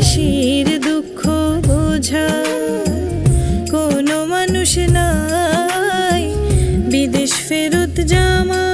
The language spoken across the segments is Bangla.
প্রবাসীর দুঃখ বোঝা কোনো মানুষ নাই। বিদেশ ফেরত জামাই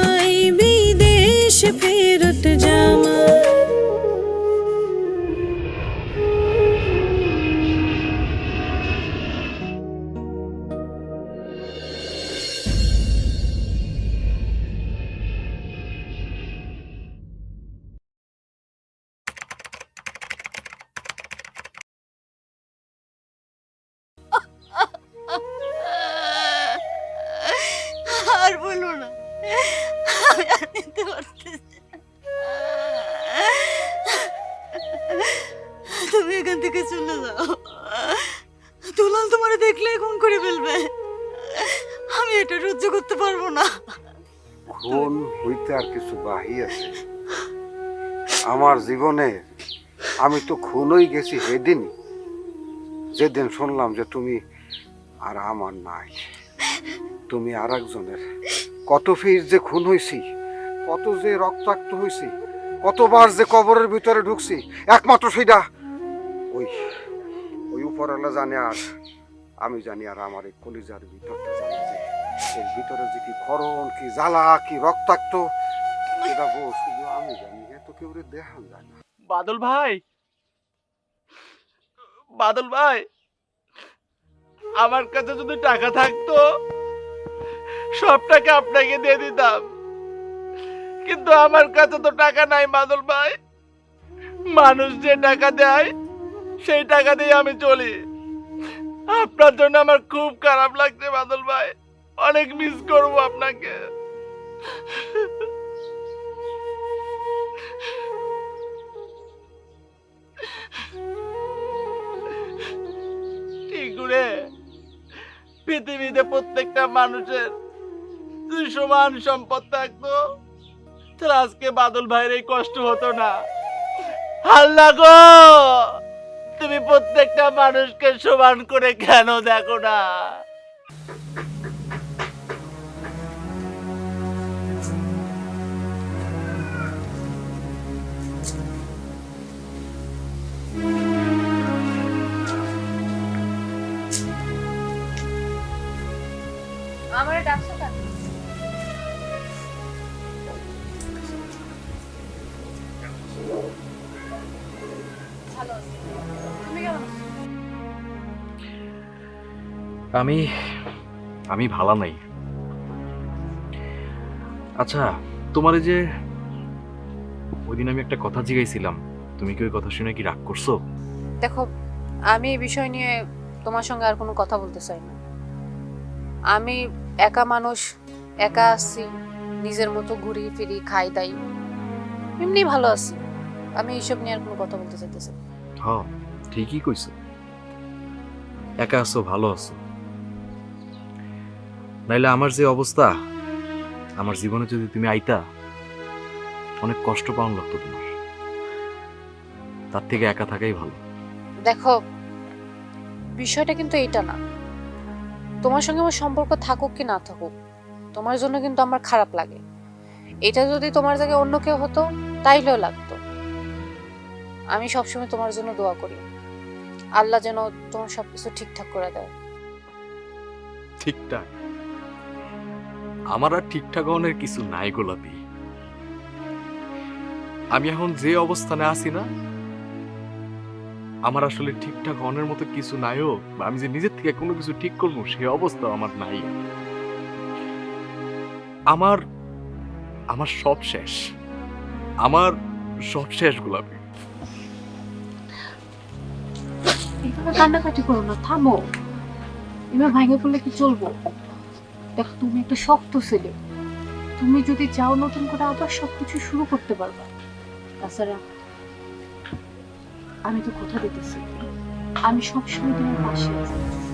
করতে পারব না। খুন হইতে আর কিছু বাহি আছে। আমার জীবনে আমি তো খুনই গেছি সেদিন যেদিন শুনলাম যে তুমি আর আমার নাই। তুমি আর একজনের কত ফির যে খুন হইছি, কত যে রক্তাক্ত হয়েছি কতবার যে কবরের ভিতরে ঢুকছি, একমাত্র সেটা ওই ওই উপরওয়ালা জানে আর আমি জানি আর আমার এই কলিজার ভিতরটা এর ভিতরে যে কি খরণ, কি জ্বালা, কি রক্তাক্ত, এটা বউ শুধু আমি জানি, এ তো কেউ দেখান যায় না। বাদল ভাই! বাদল ভাই! আমার কাছে যদি টাকা থাকতো সব টাকা আপনাকে দিয়ে দিতাম। কিন্তু আমার কাছে তো টাকা নাই, বাদল ভাই। মানুষ যে টাকা দেয়, সেই টাকা দিয়ে আমি চলি। আপনার জন্য আমার খুব খারাপ লাগছে, বাদল ভাই। অনেক মিস করব আপনাকে। পৃথিবীতে প্রত্যেকটা মানুষের সমান সম্পদ থাকতো, তাহলে আজকে বাদল ভাইয়ের এই কষ্ট হতো না। হাল্লা গো! তুমি প্রত্যেকটা মানুষকে সমান করে কেন দেখো না? আমি আমি ভালো নাই। আচ্ছা তোমার যে, ওইদিন আমি একটা কথা জিগাইছিলাম। তুমি কি ওই কথা শুনে কি রাগ করছ? দেখো, আমি এই বিষয় নিয়ে তোমার সঙ্গে আর কোনো কথা বলতে চাই না। আমি একা মানুষ, একা আছি, নিজের মতো ঘুরি ফিরি খাই দাই এমনি ভালো আছি। আমি এইসব নিয়ে আর কোনো কথা বলতে চাইতেছি না। হ ঠিকই কইছো। একা আছো, ভালো আছো। নাইলে আমার যে অবস্থা, আমার জীবনে যদি তুমি আইতা, অনেক কষ্ট পাওয়ান লাগতো তোমার। তার থেকে একা থাকাই ভালো। দেখো, বিষয়টা কিন্তু এইটা না। তোমার সঙ্গে আমার সম্পর্ক থাকুক কি না থাকুক, তোমার জন্য কিন্তু আমার খারাপ লাগে। এটা যদি তোমার জায়গায় অন্য কেউ হতো, তাইলেও লাগতো। আমি সবসময় তোমার জন্য দোয়া করি। আল্লাহ যেন তোমার সবকিছু ঠিকঠাক করে দেয়। ঠিকঠাক? আমার আর ঠিকঠাক হওয়ার কিছু নাই গোলাপি। আমি এখন যে অবস্থানে আছি না, আমার আসলে ঠিকঠাক হওয়ার মতো কিছু নাইও বা আমি যে নিজের থেকে কোনো কিছু ঠিক করব, সে অবস্থা আমার নাই। আমার আমার সব শেষ। আমার সব শেষ গোলাপি। কান্নাকাটি করো না, থামো। এভাবে ভাঙে পড়লে কি চলবো? দেখো, তুমি একটা শক্ত ছেলে। তুমি যদি চাও নতুন করে আবার সবকিছু শুরু করতে পারবা। তাছাড়া আমি তো কথা দিতেছি। আমি সবসময় তোমার পাশে আছি।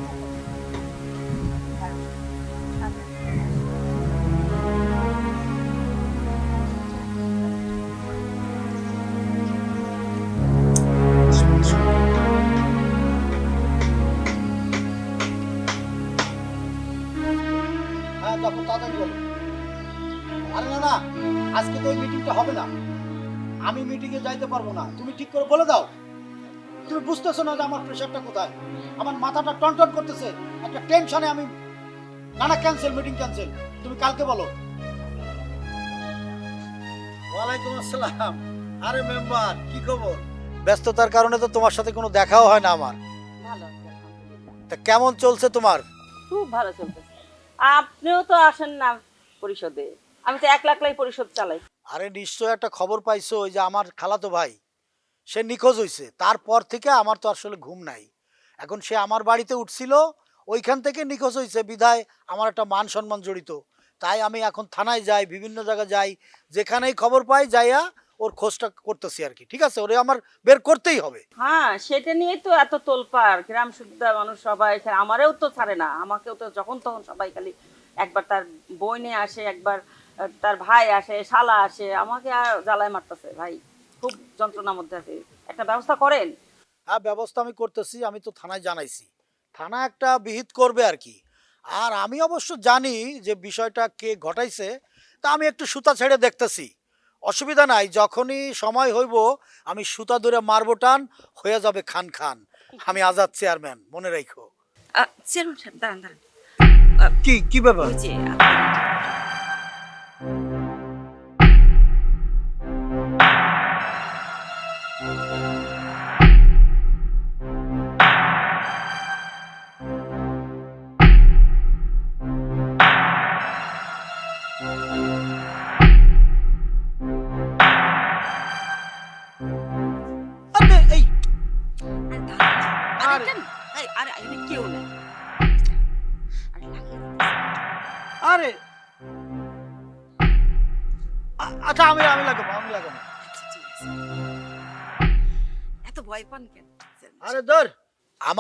তো হবে না। আমি মিটিংয়ে যাইতে পারব না। তুমি ঠিক করে বলে দাও। তুমি বুঝতেছো না যে আমার প্রেশারটা কোথায়? আমার মাথাটা টনটন করতেছে। একটা টেনশনে আমি না না ক্যান্সেল মিটিং ক্যান্সেল তুমি কালকে বলো। ওয়ালাইকুম আসসালাম। আরে মেম্বার কি খবর? ব্যস্ততার কারণে তো তোমার সাথে কোনো দেখাও হয় না আমার। ভালো আছি আলহামদুলিল্লাহ। তা কেমন চলছে তোমার? খুব ভালো চলতেছে। আপনিও তো আসেন না পরিষদে। আমি তো এক লাখ লাই পরিষদ চালাই। আরে নিশ্চয় একটা খবর পাইছো ওই যে আমার খালাতো ভাই, সে নিখোঁজ হয়েছে তারপর থেকে আমার তো আসলে ঘুম নাই। এখন সে আমার বাড়িতে উঠছিল, ওইখান থেকে নিখোঁজ হয়েছে বিধায় আমার একটা মান সম্মান জড়িত। তাই আমি এখন থানায় যাই, বিভিন্ন জায়গায় যাই, যেখানেই খবর পাই যাইয়া ওর খোঁজটা করতেছি আর কি। ঠিক আছে? ওরে আমার বের করতেই হবে। হ্যাঁ সেটা নিয়েই তো এত তোলপার গ্রাম শুদ্ধা মানুষ সবাই, আমারেও তো ছাড়ে না। আমাকেও তো যখন তখন সবাই খালি একবার তার বই নিয়ে আসে, একবার তার ভাই আসে শালা আসে আমাকে আর জ্বালায় মারতেছে ভাই। খুব যন্ত্রণার মধ্যে আছে। একটা ব্যবস্থা করেন। হ্যাঁ ব্যবস্থা আমি করতেছি আমি তো থানায় জানাইছি। থানা একটা বিহিত করবে আর কি। আর আমি অবশ্য জানি যে বিষয়টা কে ঘটাইছে তা আমি একটু সুতা ছেড়ে দেখতেছি। অসুবিধা নাই যখনই সময় হইব আমি সুতা ধরে মারবো টান হয়ে যাবে খান খান। আমি আজাদ চেয়ারম্যান মনে রাখো চেয়ারম্যান দাঁড়ান দাঁড়ান। কি কি ব্যাপার?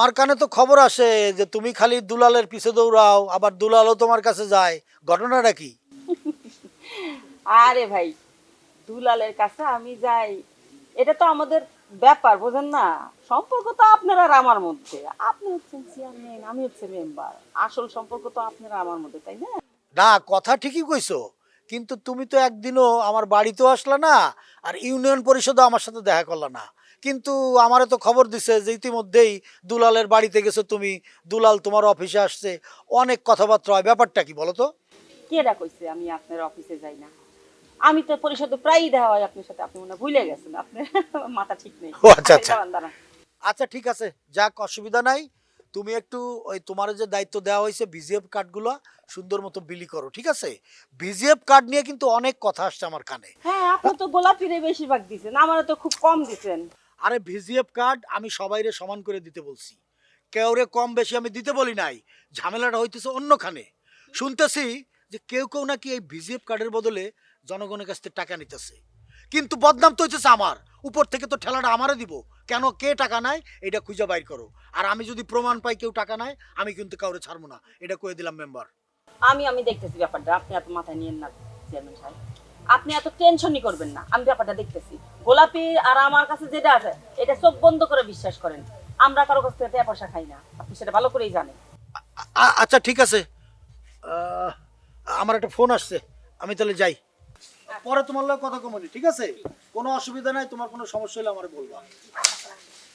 আমার কানে তো খবর আসে যে তুমি খালি দুলালের পিছে দৌড়াও আবার দুলালও তোমার কাছে যায়। ঘটনাটা কি? আরে ভাই দুলালের কাছে আমি যাই। এটা তো আমাদের ব্যাপার বোঝেন না? সম্পর্ক তো আপনার আর আমার মধ্যে। আপনি হচ্ছেন চেয়ারম্যান আমি হচ্ছে মেম্বার আসল সম্পর্ক তো আপনার আমার মধ্যে তাই না? না কথা ঠিকই কইছো। কিন্তু তুমি তো একদিনও আমার বাড়িতেও আসলা না আর ইউনিয়ন পরিষদও আমার সাথে দেখা করলা না। কিন্তু আমারে তো খবর দিছে যে ইতিমধ্যেই দুলালের বাড়িতে গেছো তুমি। দুলাল তোমার অফিসে আসছে। অনেক কথাবার্তা হয়। ব্যাপারটা কি বলো তো? কেডা কইছে আমি আপনার অফিসে যাই না? আমি তো পরিষদে প্রায়ই দেখা হয় আপনার সাথে। আপনি মনে ভুলে গেছেন। আপনার মাথা ঠিক নেই। ও, আচ্ছা, আচ্ছা। আচ্ছা ঠিক আছে। যাক অসুবিধা নাই। তুমি একটু ওই তোমার যে দায়িত্ব দেওয়া হয়েছে বিজিএফ কার্ডগুলো সুন্দর মতো বিলি করো ঠিক আছে? বিজিএফ কার্ড নিয়ে কিন্তু অনেক কথা আসছে আমার কানে। হ্যাঁ আপনি তো গোলাপিরে বেশিরভাগ দিছেন। আমারও তো খুব কম দিছেন। আরে ভিজিএফ কার্ড আমি সবাইরে সমান করে দিতে বলছি। কেউরে কম বেশি আমি দিতে বলি নাই, ঝামেলাটা হইতেছে অন্যখানে। শুনতেছি যে কেউ কেউ নাকি এই ভিজিএফ কার্ডের বদলে জনগণের কাছ থেকে টাকা নিতেছে। কিন্তু বদনাম তো হইতেছে আমার, উপর থেকে তো ঠেলাটা আমারে দিব। কেন কে টাকা নেয়, এটা খুঁজে বাইর করো। আর আমি যদি প্রমাণ পাই কেউ টাকা নেয়, আমি কিন্তু কাউরে ছাড়বো না। এটা কয়ে দিলাম মেম্বার। আমি আমি দেখতেছি ব্যাপারটা, আপনি এত মাথায় নিয়েন না, চেয়ারম্যান সাহেব। আপনি এত টেনশনই করবেন না। আমি ব্যাপারটা দেখতেছি। গোলাপি আর আমার কাছে যেটা আছে এটা চোখ বন্ধ করে বিশ্বাস করেন। আমরা কারও কাছ থেকে পয়সা খাই না। আপনি সেটা ভালো করেই জানেন। আচ্ছা ঠিক আছে। আমার একটা ফোন আসছে। আমি তাহলে যাই। পরে তোমার লগে কথা কমনি ঠিক আছে? কোনো অসুবিধা নাই তোমার কোনো সমস্যা হলে আমার বলবা।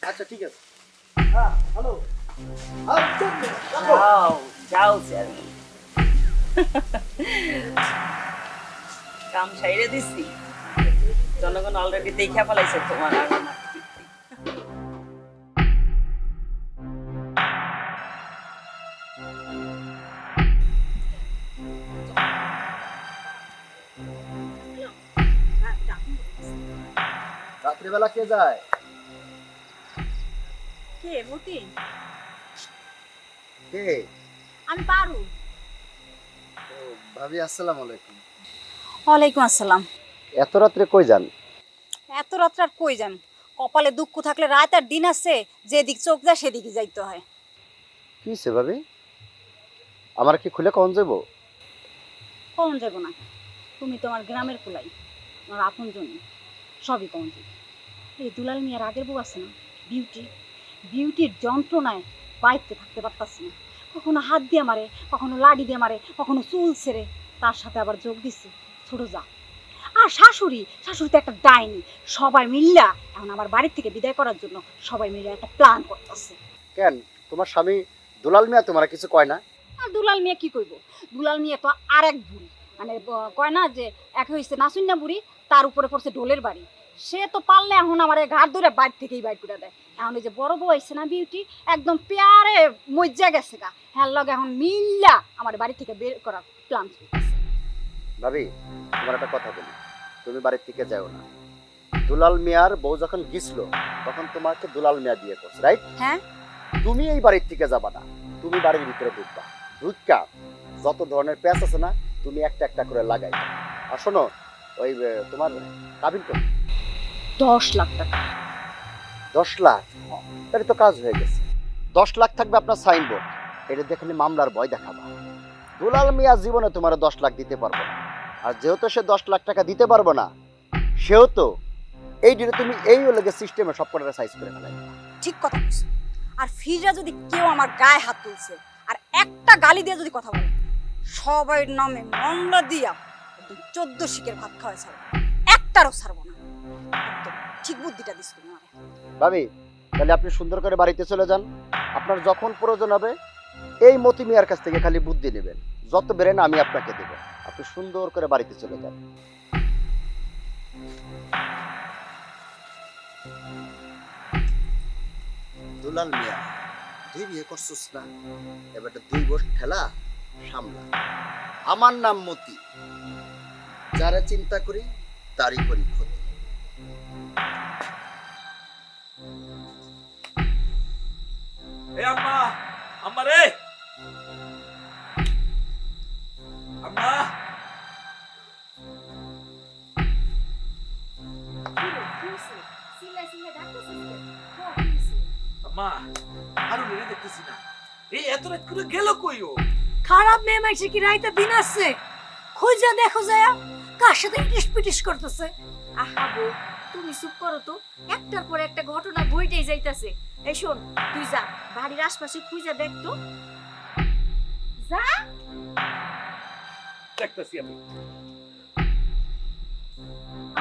আচ্ছা ঠিক আছে। হ্যাঁ হ্যালো যাও যাও চেয়ারম্যান কাম সাইরে দিছি। জনগণ অলরেডি দেখে ফেলাইছে তোমার। আর রাত্রিবেলা কে যায়? কে মতি? কে? আমি পারু। ও ভাবি আসসালামু আলাইকুম। ওয়ালাইকুম আসসালাম। এত রাত্রে কই যান? এত রাত্রে আর কই যাম কপালে দুঃখ থাকলে রাত আর দিন আছে যেদিক চোখ যায় সেদিকে যাইতে হয়। কি ভাবি? আমার কি খুলে কখন যাব কখন যাব না? তুমি তোমার গ্রামের কুলাই আমার আপন জন্য সবই কখন যাবে এই দুলাল মিয়ার আগের বউ আছে না বিউটি বিউটির যন্ত্রণায় বাইতে থাকতে পারতাছি না। কখনো হাত দিয়ে মারে কখনো লাডি দিয়ে মারে কখনো চুল ছেড়ে তার সাথে আবার যোগ দিচ্ছে ছোট যা। আর শাশুড়ি শাশুড়ি তো একটা ডাইনি। সবাই মিল্লা এখন আমার বাড়ির থেকে বিদায় করার জন্য সবাই মিলে একটা প্ল্যান করতেছে। কেন? তোমার স্বামী দুলাল মিয়া তোমার কিছু কয় না? আর দুলাল মিয়া কি কইব? দুলাল মিয়া তো আরেক বুড়ি। মানে কয় না যে এক হইছে নাসুন্না বুড়ি তার উপরে পড়ছে ঢোলের বাড়ি। সে তো পারলে এখন আমার ঘাট ধরে বাইর থেকেই বাইর করে দেয়। এখন এই যে বড় বউ আইছে না বিউটি একদম পেয়ারে মজ্জা গেছে গা। হ্যাঁ লগে এখন মিল্লা আমার বাড়ি থেকে বের করার প্ল্যান ভাবি তোমার একটা কথা বলি। তুমি বাড়ির থেকে যাও না। দুলাল মিয়ার বউ যখন গিয়েছিল তখন তোমাকে দুলাল মিয়া বিয়ে করছে রাইট হ্যাঁ। তুমি এই বাড়ির থেকে যাবা না। তুমি বাড়ির ভিতরে ঢুকবা। ঢুকা যত ধরনের প্যাচ আছে না তুমি একটা একটা করে লাগাই আর শোনো ওই তোমার কাবিন কত? দশ লাখ টাকা। দশ লাখ? তাহলে তো কাজ হয়ে গেছে। দশ লাখ থাকবে আপনার সাইনবোর্ড এটা দেখলে মামলার ভয় দেখাবা। দুলাল মিয়া জীবনে তোমার দশ লাখ দিতে পারব না। আর যেহেতু সে দশ লাখ টাকা দিতে পারব না সেও তো এই ডিলে তুমি এই ওলেগে সিস্টেমে সব কটারে সাইজ করে ফেলাই। ঠিক কথা বলছে। আর ফিজরা যদি কেউ আমার গায়ে হাত তুলছে আর একটা গালি দিয়ে যদি কথা বলে সবাই নামে মামলা দিয়া চোদ্দ শিকের ভাত খাওয়াই ছাড়বো। একটারও ছাড়বো না। ঠিক বুদ্ধিটা দিস তুমি আমারে। ভাবি তাহলে আপনি সুন্দর করে বাড়িতে চলে যান। আপনার যখন প্রয়োজন হবে এই মতি মিয়ার কাছ থেকে খালি বুদ্ধি নেবেন। যত বেরেন আমি আপনাকে দেবো। আপনি সুন্দর করে বাড়িতে চলে যান। দুলাল মিয়া তুই বিয়ে করছিস না? এবার দুই বস ঠেলা সামলা। আমার নাম মতি। যারা চিন্তা করি তারই করি ক্ষতি। এ আম্মা আম্মা রে! আম্মা! আম্মা আরও মেরে দেখতেছি না। এই এত রাত করে গেল কই ও? খারাপ মেয়ে মাইছে কি রাইতে দিন আসছে? খুঁজা দেখো যায় কার সাথে ইটিস পিটিস করতেছে? আহাবো তুমি চুপ করো তো একটার পর একটা ঘটনা বইটাই যাইতাছে। এই শোন তুই যা বাড়ির আশপাশে খুঁজে দেখ তো। যা। দেখতেছি আমি।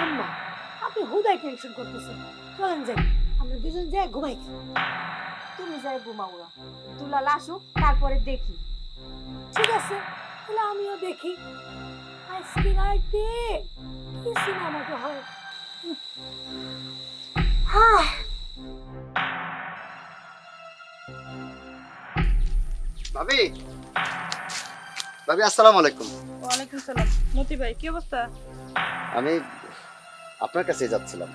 আম্মা আপনি হুদাই টেনশন করতেছেন। চলেন যাই। আমরা দুজন যাই ঘুমাই তুমি যাই ঘুমাও ঘুমাওরা দুলাল আসুক তারপরে দেখি। ঠিক আছে তাহলে আমিও দেখি। আজকে রাইতে কি সিনেমাটা হয়? হ্যাঁ ভাবি। ভাবি আসসালামু আলাইকুম। ওয়ালাইকুম সালাম। মতি ভাই কি অবস্থা? আমি আপনার কাছে যাচ্ছিলাম।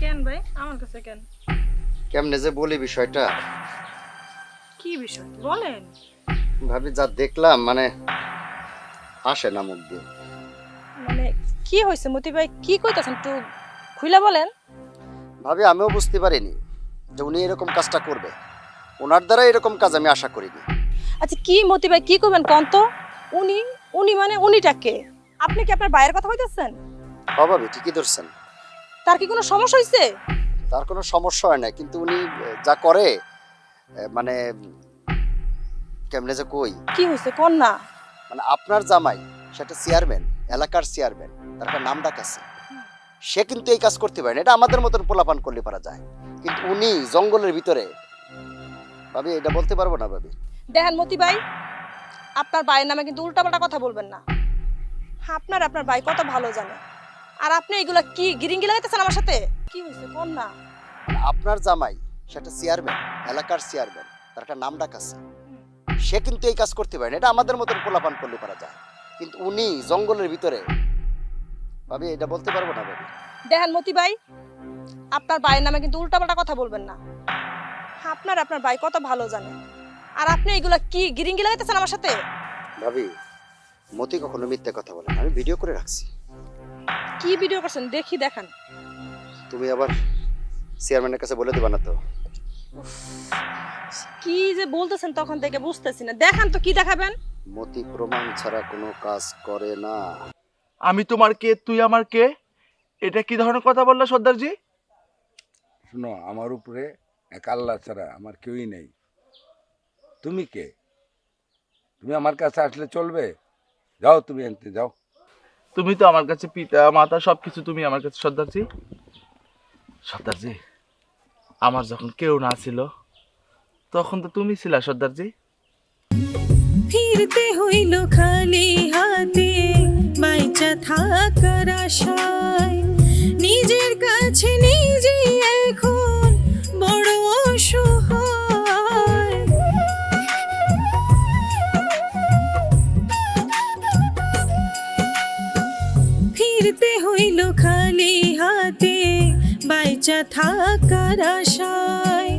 কেন ভাই? আমার কাছে কেন? কেমনে যে বলি বিষয়টা? কি বিষয়? বলেন। ভাবি যা দেখলাম মানে আসে না মুখ দিয়ে। মানে কি হয়েছে? মতি ভাই কি কইতাছেন? একটু খুইলা বলেন। ভাবি আমিও বুঝতে পারিনি যে উনি এরকম কাজটা করবে। ওনার দ্বারা এরকম কাজ আমি আশা করিনি। আচ্ছা কি মতি ভাই কি করবেন কোন তো? উনি উনি মানে উনিটাকে আপনি কি আপনার ভাইয়ের কথা কইতাছেন? ভাবি ঠিকই ধরছেন। তার কি কোনো সমস্যা হয়েছে তার কোনো সমস্যা হয় না। কিন্তু উনি যা করে মানে কেমনে যে কই? কি হয়েছে কোন না? মানে আপনার জামাই সেটা চেয়ারম্যান এলাকার চেয়ারম্যান তার একটা নাম ডাক আছে। সে কিন্তু এই কাজ করতে পারে না। এটা আমাদের মতন পোলাপান করলে পারা যায়। কিন্তু উনি জঙ্গলের ভিতরে ভাবি এটা বলতে পারব না ভাবি? দেখেন মতি ভাই আপনার ভাইয়ের নামে কিন্তু উল্টাপাল্টা কথা বলবেন না। আপনার আপনার ভাই কত ভালো জানে। আর আপনি এগুলা কি গিরিঙ্গি লাগাইতেছেন আমার সাথে? কি হয়েছে কোন না? মানে আপনার জামাই সেটা চেয়ারম্যান এলাকার চেয়ারম্যান তার একটা নাম ডাক আছে। সে কিন্তু এই কাজ করতে পারে না এটা আমাদের মতন পোলাপান করলে পারা যায়। কিন্তু উনি জঙ্গলের ভিতরে ভাবি এটা বলতে পারব না ভাবি? দেখেন মতি ভাই আপনার ভাইয়ের নামে কিন্তু উল্টাপাল্টা কথা বলবেন না। আপনার আপনার ভাই কত ভালো জানে। আর আপনি এগুলা কি গিরিঙ্গি লাগাইতেছেন আমার সাথে? ভাবি মতি কখনো মিথ্যে কথা বলে না আমি ভিডিও করে রাখছি। কি ভিডিও করছেন? দেখি দেখান। তুমি আবার চেয়ারম্যানের কাছে বলে দেবা না তো। কি যে বলতেছেন তখন থেকে বুঝতেছি না। দেখান তো কি দেখাবেন? মতি প্রমাণ ছাড়া কোনো কাজ করে না। আমি তোমার কে তুই আমার কে? এটা কি ধরনের কথা বললা সর্দারজি? শোনো আমার উপরে এক আল্লাহ ছাড়া আমার কেউই নেই। তুমি কে? তুমি আমার কাছে আসলে চলবে? যাও তুমি এনতে যাও। তুমি তো আমার কাছে পিতা, মাতা, সবকিছু তুমি আমার কাছে, সর্দারজি। সর্দারজি, আমার যখন কেউ না ছিল, তখন তো তুমি ছিলা, সর্দারজি। ফিরতে হইল খালি হাতে, বাইচা থাকার আশায়। নিজের কাছে নিজেই বাইচা থাকার আশায়